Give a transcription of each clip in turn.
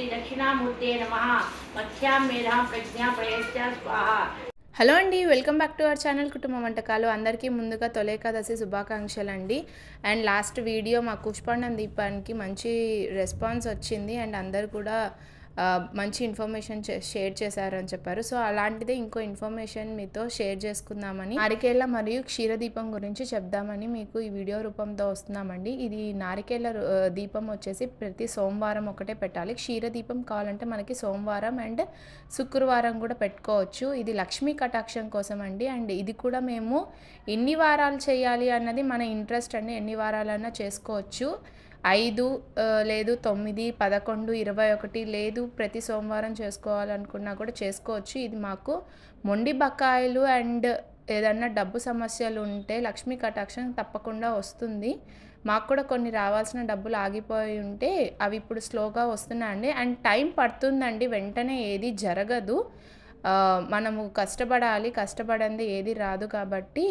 శ్రీ దక్షిణామూర్తే నమ మధ్యాం మేధాం ప్రజ్ఞా స్వాహ హలో అండి welcome back to our channel కుటుంబ వంటకాలు. అందరికీ ముందుగా తొలేకాదశి శుభాకాంక్షలు అండి అండ్ లాస్ట్ వీడియో మా కుష్పాండం దీపానికి మంచి రెస్పాన్స్ వచ్చింది. అండ్ అందరు కూడా మంచి ఇన్ఫర్మేషన్ షేర్ చేశారని చెప్పారు. సో అలాంటిదే ఇంకో ఇన్ఫర్మేషన్ మీతో షేర్ చేసుకుందామని నారికేళ్ళ మరియు క్షీరదీపం గురించి చెప్దామని మీకు ఈ వీడియో రూపంతో వస్తున్నామండి. ఇది నారికేళ్ళ దీపం వచ్చేసి ప్రతి సోమవారం ఒకటే పెట్టాలి. క్షీరదీపం కావాలంటే మనకి సోమవారం అండ్ శుక్రవారం కూడా పెట్టుకోవచ్చు. ఇది లక్ష్మీ కటాక్షం కోసం అండి. అండ్ ఇది కూడా మేము ఎన్ని వారాలు చేయాలి అన్నది మన ఇంట్రెస్ట్ అండి. ఎన్ని వారాలన్నా చేసుకోవచ్చు. ఐదు లేదు తొమ్మిది పదకొండు ఇరవై ఒకటి లేదు ప్రతి సోమవారం చేసుకోవాలనుకున్నా కూడా చేసుకోవచ్చు. ఇది మాకు మొండి బకాయిలు అండ్ ఏదన్నా డబ్బు సమస్యలు ఉంటే లక్ష్మీ కటాక్షం తప్పకుండా వస్తుంది. మాకు కూడా కొన్ని రావాల్సిన డబ్బులు ఆగిపోయి ఉంటే అవి ఇప్పుడు స్లోగా వస్తున్నాయండి. అండ్ టైం పడుతుందండి వెంటనే ఏది జరగదు. మనము కష్టపడాలి కష్టపడంది ఏది రాదు కాబట్టి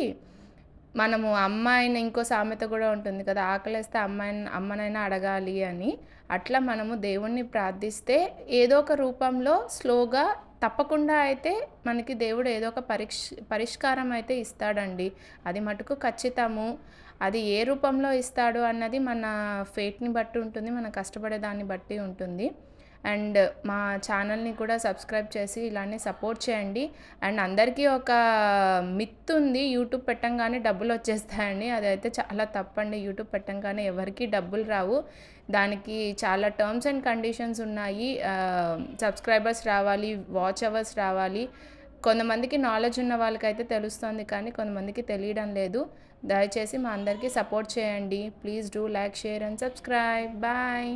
మనము అమ్మాయిని ఇంకో సామెత కూడా ఉంటుంది కదా ఆకలిస్తే అమ్మాయిని అమ్మనైనా అడగాలి అని. అట్లా మనము దేవుణ్ణి ప్రార్థిస్తే ఏదో ఒక రూపంలో స్లోగా తప్పకుండా అయితే మనకి దేవుడు ఏదో ఒక పరిష్ పరిష్కారం అయితే ఇస్తాడండి. అది మటుకు ఖచ్చితము. అది ఏ రూపంలో ఇస్తాడు అన్నది మన ఫేట్ని బట్టి ఉంటుంది మన కష్టపడే దాన్ని బట్టి ఉంటుంది. అండ్ మా ఛానల్ని కూడా సబ్స్క్రైబ్ చేసి ఇలానే సపోర్ట్ చేయండి. అండ్ అందరికీ ఒక మిత్ ఉంది యూట్యూబ్ పెట్టంగానే డబ్బులు వచ్చేస్తాయండి. అదైతే చాలా తప్పండి యూట్యూబ్ పెట్టంగానే ఎవరికీ డబ్బులు రావు. దానికి చాలా టర్మ్స్ అండ్ కండిషన్స్ ఉన్నాయి. సబ్స్క్రైబర్స్ రావాలి వాచ్ అవర్స్ రావాలి. కొంతమందికి నాలెడ్జ్ ఉన్న వాళ్ళకైతే తెలుస్తుంది కానీ కొంతమందికి తెలియడం లేదు. దయచేసి మా అందరికీ సపోర్ట్ చేయండి. Please do like share and subscribe. Bye.